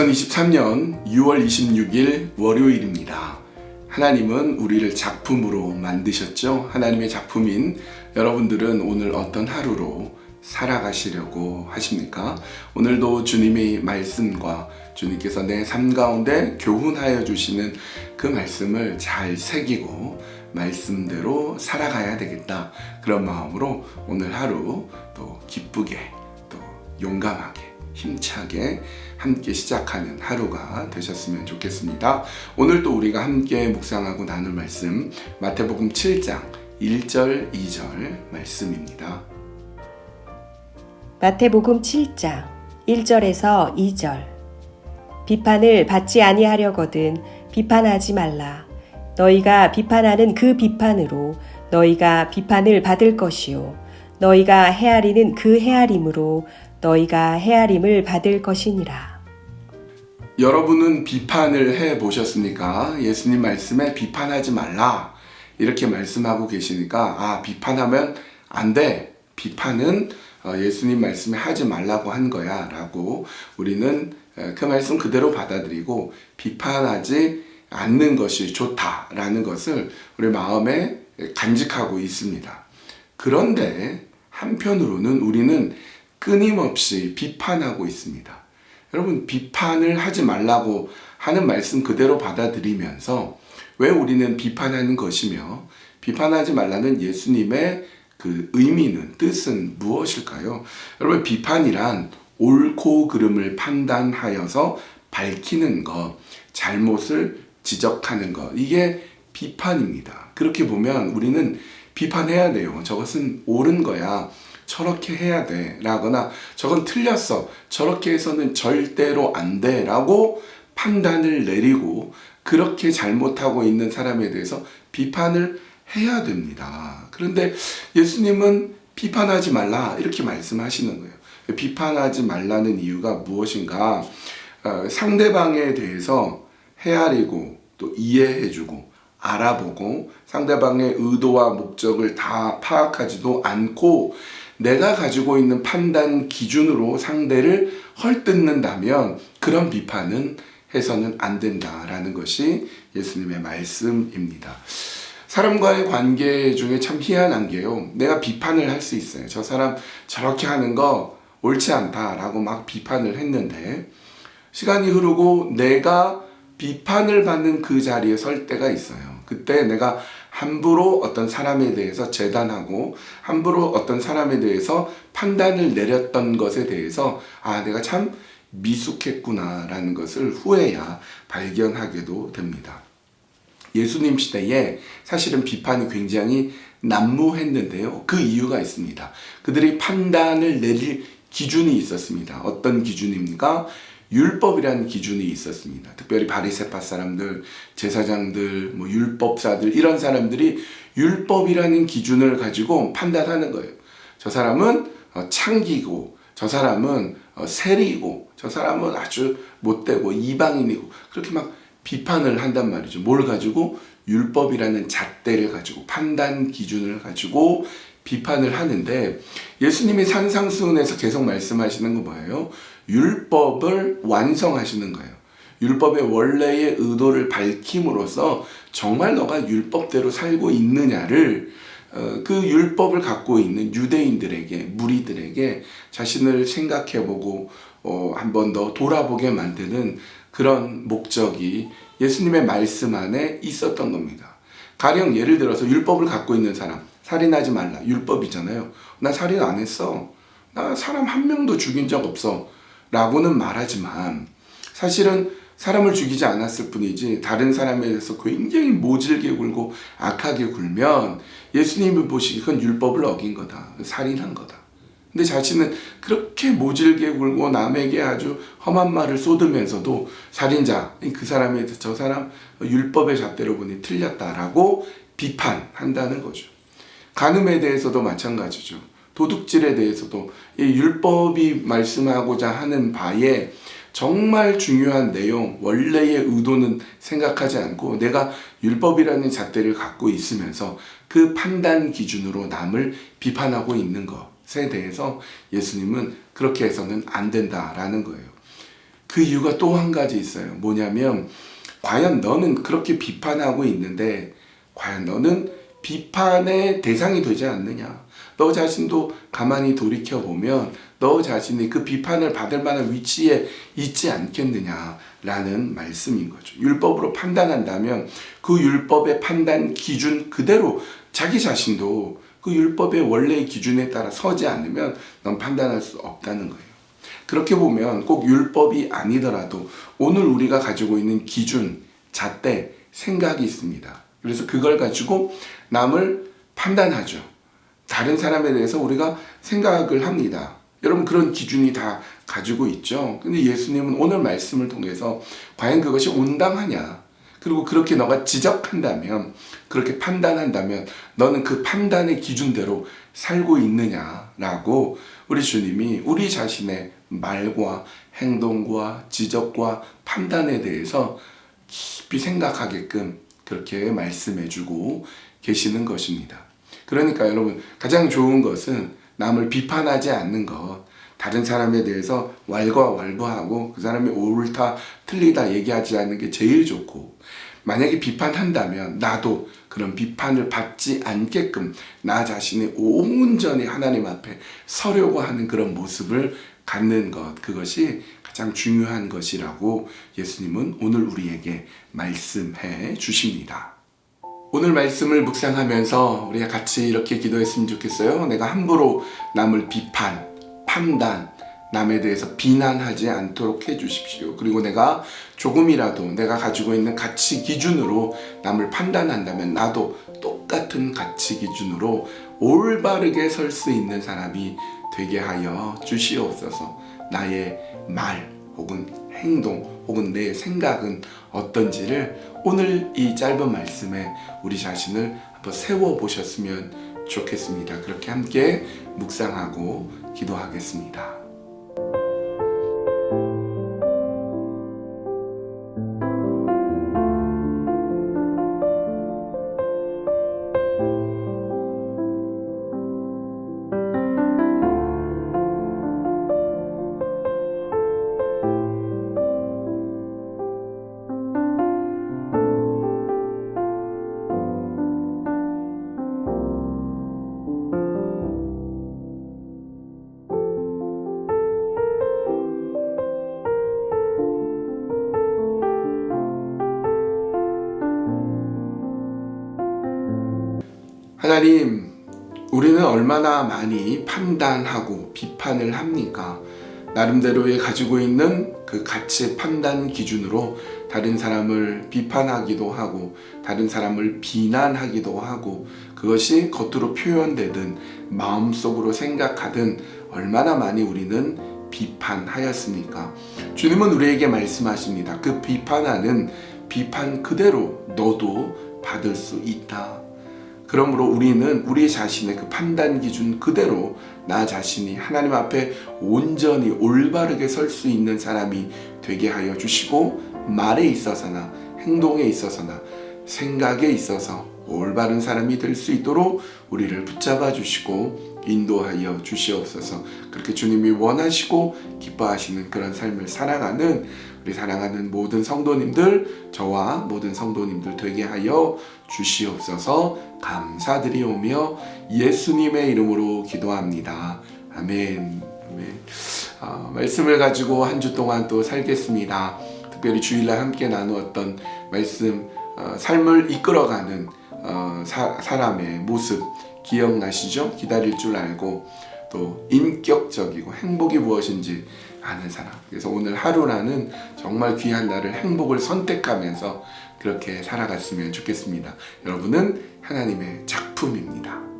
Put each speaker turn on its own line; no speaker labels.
2023년 6월 26일 월요일입니다. 하나님은 우리를 작품으로 만드셨죠? 하나님의 작품인 여러분들은 오늘 어떤 하루로 살아가시려고 하십니까? 오늘도 주님의 말씀과 주님께서 내 삶 가운데 교훈하여 주시는 그 말씀을 잘 새기고 말씀대로 살아가야 되겠다. 그런 마음으로 오늘 하루 또 기쁘게 또 용감하게 힘차게 함께 시작하는 하루가 되셨으면 좋겠습니다. 오늘 또 우리가 함께 묵상하고 나눌 말씀 마태복음 7장 1절 2절 말씀입니다.
마태복음 7장 1절에서 2절 비판을 받지 아니하려거든 비판하지 말라 너희가 비판하는 그 비판으로 너희가 비판을 받을 것이요 너희가 헤아리는 그 헤아림으로 너희가 헤아림을 받을 것이니라
여러분은 비판을 해 보셨습니까? 예수님 말씀에 비판하지 말라 이렇게 말씀하고 계시니까 아 비판하면 안 돼. 비판은 어, 예수님 말씀에 하지 말라고 한 거야 라고 우리는 어, 그 말씀 그대로 받아들이고 비판하지 않는 것이 좋다라는 것을 우리 마음에 간직하고 있습니다. 그런데 한편으로는 우리는 끊임없이 비판하고 있습니다. 여러분, 비판을 하지 말라고 하는 말씀 그대로 받아들이면서 왜 우리는 비판하는 것이며 비판하지 말라는 예수님의 그 의미는 뜻은 무엇일까요? 여러분, 비판이란 옳고 그름을 판단하여서 밝히는 것, 잘못을 지적하는 것, 이게 비판입니다. 그렇게 보면 우리는 비판해야 돼요. 저것은 옳은 거야. 저렇게 해야 돼. 라거나 저건 틀렸어. 저렇게 해서는 절대로 안 돼. 라고 판단을 내리고 그렇게 잘못하고 있는 사람에 대해서 비판을 해야 됩니다. 그런데 예수님은 비판하지 말라. 이렇게 말씀하시는 거예요. 비판하지 말라는 이유가 무엇인가? 어, 상대방에 대해서 헤아리고 또 이해해주고 알아보고 상대방의 의도와 목적을 다 파악하지도 않고 내가 가지고 있는 판단 기준으로 상대를 헐뜯는다면 그런 비판은 해서는 안 된다라는 것이 예수님의 말씀입니다. 사람과의 관계 중에 참 희한한 게요. 내가 비판을 할 수 있어요. 저 사람 저렇게 하는 거 옳지 않다라고 막 비판을 했는데 시간이 흐르고 내가 비판을 받는 그 자리에 설 때가 있어요. 그때 내가 함부로 어떤 사람에 대해서 재단하고 함부로 어떤 사람에 대해서 판단을 내렸던 것에 대해서 아 내가 참 미숙했구나라는 것을 후에야 발견하게도 됩니다. 예수님 시대에 사실은 비판이 굉장히 난무했는데요. 그 이유가 있습니다. 그들이 판단을 내릴 기준이 있었습니다. 어떤 기준입니까? 율법이라는 기준이 있었습니다. 특별히 바리새파 사람들, 제사장들, 뭐 율법사들 이런 사람들이 율법이라는 기준을 가지고 판단하는 거예요. 저 사람은 어, 창기고, 저 사람은 어, 세리고, 저 사람은 아주 못되고 이방인이고 그렇게 막 비판을 한단 말이죠. 뭘 가지고 율법이라는 잣대를 가지고 판단 기준을 가지고 비판을 하는데 예수님이 산상수훈에서 계속 말씀하시는 거 뭐예요? 율법을 완성하시는 거예요. 율법의 원래의 의도를 밝힘으로써 정말 너가 율법대로 살고 있느냐를 어, 그 율법을 갖고 있는 유대인들에게 무리들에게 자신을 생각해보고 어, 한번 더 돌아보게 만드는 그런 목적이 예수님의 말씀 안에 있었던 겁니다. 가령 예를 들어서 율법을 갖고 있는 사람 살인하지 말라 율법이잖아요. 나 살인 안 했어. 나 사람 한 명도 죽인 적 없어. 라고는 말하지만 사실은 사람을 죽이지 않았을 뿐이지 다른 사람에 대해서 굉장히 모질게 굴고 악하게 굴면 예수님이 보시기 그건 율법을 어긴 거다. 살인한 거다. 근데 자신은 그렇게 모질게 굴고 남에게 아주 험한 말을 쏟으면서도 살인자, 그 사람에 대해서 저 사람 율법의 잣대로 보니 틀렸다라고 비판한다는 거죠. 간음에 대해서도 마찬가지죠. 도둑질에 대해서도 이 율법이 말씀하고자 하는 바에 정말 중요한 내용, 원래의 의도는 생각하지 않고 내가 율법이라는 잣대를 갖고 있으면서 그 판단 기준으로 남을 비판하고 있는 것에 대해서 예수님은 그렇게 해서는 안 된다라는 거예요. 그 이유가 또 한 가지 있어요. 뭐냐면 과연 너는 그렇게 비판하고 있는데 과연 너는 비판의 대상이 되지 않느냐? 너 자신도 가만히 돌이켜 보면 너 자신이 그 비판을 받을 만한 위치에 있지 않겠느냐라는 말씀인 거죠. 율법으로 판단한다면 그 율법의 판단 기준 그대로 자기 자신도 그 율법의 원래의 기준에 따라 서지 않으면 넌 판단할 수 없다는 거예요. 그렇게 보면 꼭 율법이 아니더라도 오늘 우리가 가지고 있는 기준, 잣대, 생각이 있습니다. 그래서 그걸 가지고 남을 판단하죠. 다른 사람에 대해서 우리가 생각을 합니다. 여러분 그런 기준이 다 가지고 있죠. 근데 예수님은 오늘 말씀을 통해서 과연 그것이 온당하냐? 그리고 그렇게 너가 지적한다면, 그렇게 판단한다면, 너는 그 판단의 기준대로 살고 있느냐라고 우리 주님이 우리 자신의 말과 행동과 지적과 판단에 대해서 깊이 생각하게끔 그렇게 말씀해주고 계시는 것입니다. 그러니까 여러분 가장 좋은 것은 남을 비판하지 않는 것, 다른 사람에 대해서 왈가왈부하고 그 사람이 옳다 틀리다 얘기하지 않는 게 제일 좋고 만약에 비판한다면 나도 그런 비판을 받지 않게끔 나 자신이 온전히 하나님 앞에 서려고 하는 그런 모습을 갖는 것 그것이 가장 중요한 것이라고 예수님은 오늘 우리에게 말씀해 주십니다. 오늘 말씀을 묵상하면서 우리가 같이 이렇게 기도했으면 좋겠어요. 내가 함부로 남을 비판, 판단, 남에 대해서 비난하지 않도록 해 주십시오. 그리고 내가 조금이라도 내가 가지고 있는 가치 기준으로 남을 판단한다면 나도 똑같은 가치 기준으로 올바르게 설 수 있는 사람이 되게 하여 주시옵소서. 나의 말 혹은 행동 혹은 내 생각은 어떤지를 오늘 이 짧은 말씀에 우리 자신을 한번 세워 보셨으면 좋겠습니다. 그렇게 함께 묵상하고 기도하겠습니다. 하나님, 우리는 얼마나 많이 판단하고 비판을 합니까? 나름대로의 가지고 있는 그 가치 판단 기준으로 다른 사람을 비판하기도 하고 다른 사람을 비난하기도 하고 그것이 겉으로 표현되든 마음속으로 생각하든 얼마나 많이 우리는 비판하였습니까? 주님은 우리에게 말씀하십니다. 그 비판하는 비판 그대로 너도 받을 수 있다. 그러므로 우리는 우리 자신의 그 판단 기준 그대로 나 자신이 하나님 앞에 온전히 올바르게 설 수 있는 사람이 되게 하여 주시고 말에 있어서나 행동에 있어서나 생각에 있어서 올바른 사람이 될 수 있도록 우리를 붙잡아 주시고 인도하여 주시옵소서. 그렇게 주님이 원하시고 기뻐하시는 그런 삶을 살아가는 우리 사랑하는 모든 성도님들, 저와 모든 성도님들 되게 하여 주시옵소서 감사드리오며 예수님의 이름으로 기도합니다. 아멘. 아멘. 어, 말씀을 가지고 한 주 동안 또 살겠습니다. 특별히 주일날 함께 나누었던 말씀, 어, 삶을 이끌어가는 어, 사, 사람의 모습 기억나시죠? 기다릴 줄 알고 또 인격적이고 행복이 무엇인지 아는 사람. 그래서 오늘 하루라는 정말 귀한 날을 행복을 선택하면서 그렇게 살아갔으면 좋겠습니다. 여러분은 하나님의 작품입니다.